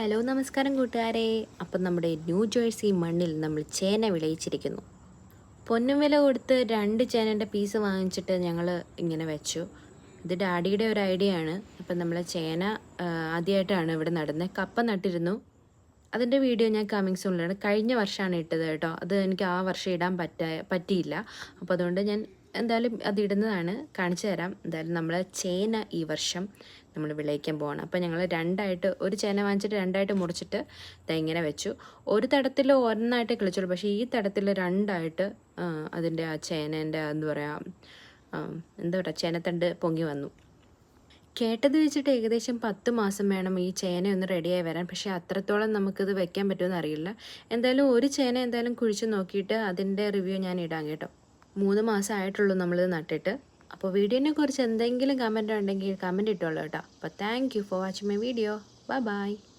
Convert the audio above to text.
Hello നമസ്കാരം കൂട്ടുകാരെ. അപ്പം നമ്മുടെ ന്യൂ ജേഴ്സി മണ്ണിൽ നമ്മൾ ചേന വിളയിച്ചിരിക്കുന്നു. പൊന്നും വില കൊടുത്ത് രണ്ട് ചേനന്റെ പീസ് വാങ്ങിച്ചിട്ട് ഞങ്ങൾ ഇങ്ങനെ വെച്ചു. ഇത് ഡാഡിയുടെ ഒരു ഐഡിയ ആണ്. അപ്പം നമ്മൾ ചേന ആദ്യമായിട്ടാണ് ഇവിടെ നടുന്നത് കപ്പ നട്ടിരുന്നു. അതിന്റെ വീഡിയോ ഞാൻ കമ്മിങ് സൂണിലാണ് കഴിഞ്ഞ വർഷമാണ് ഇട്ടത് കേട്ടോ. അത് എനിക്ക് ആ വർഷം ഇടാൻ പറ്റ പറ്റിയില്ല. അപ്പോൾ അതുകൊണ്ട് ഞാൻ എന്തായാലും അത് ഇടുന്നതാണ്. കാണിച്ചു തരാം. എന്തായാലും നമ്മൾ ചേന ഈ വർഷം നമ്മൾ വിളയിക്കാൻ പോകണം അപ്പോൾ ഞങ്ങൾ രണ്ടായിട്ട് ഒരു ചേന വാങ്ങിച്ചിട്ട് രണ്ടായിട്ട് മുറിച്ചിട്ട് ഇങ്ങനെ വെച്ചു. ഒരു തടത്തിൽ ഒരെണ്ണമായിട്ട് കിളിച്ചുള്ളൂ. പക്ഷേ ഈ തടത്തിൽ രണ്ടായിട്ട് അതിന്റെ ആ ചേനേന്റെ എന്താ പറയുക എന്താ പറയുക ചേനത്തണ്ട് പൊങ്ങി വന്നു. കേട്ടത് വെച്ചിട്ട് ഏകദേശം പത്ത് മാസം വേണം ഈ ചേന ഒന്ന് റെഡിയായി വരാൻ. പക്ഷേ അത്രത്തോളം നമുക്കിത് വെക്കാൻ പറ്റുമെന്ന് അറിയില്ല. എന്തായാലും ഒരു ചേന എന്തായാലും കുഴിച്ച് നോക്കിയിട്ട് അതിന്റെ റിവ്യൂ ഞാൻ ഇടാം കേട്ടോ. മൂന്ന് മാസം ആയിട്ടുള്ളൂ നമ്മളിത് നട്ടിട്ട്. അപ്പോൾ വീഡിയോനെ കുറിച്ച് എന്തെങ്കിലും കമന്റ് ഉണ്ടെങ്കിൽ കമന്റ് ഇട്ടോളൂ കേട്ടോ. അപ്പോൾ thank you for watching my video bye bye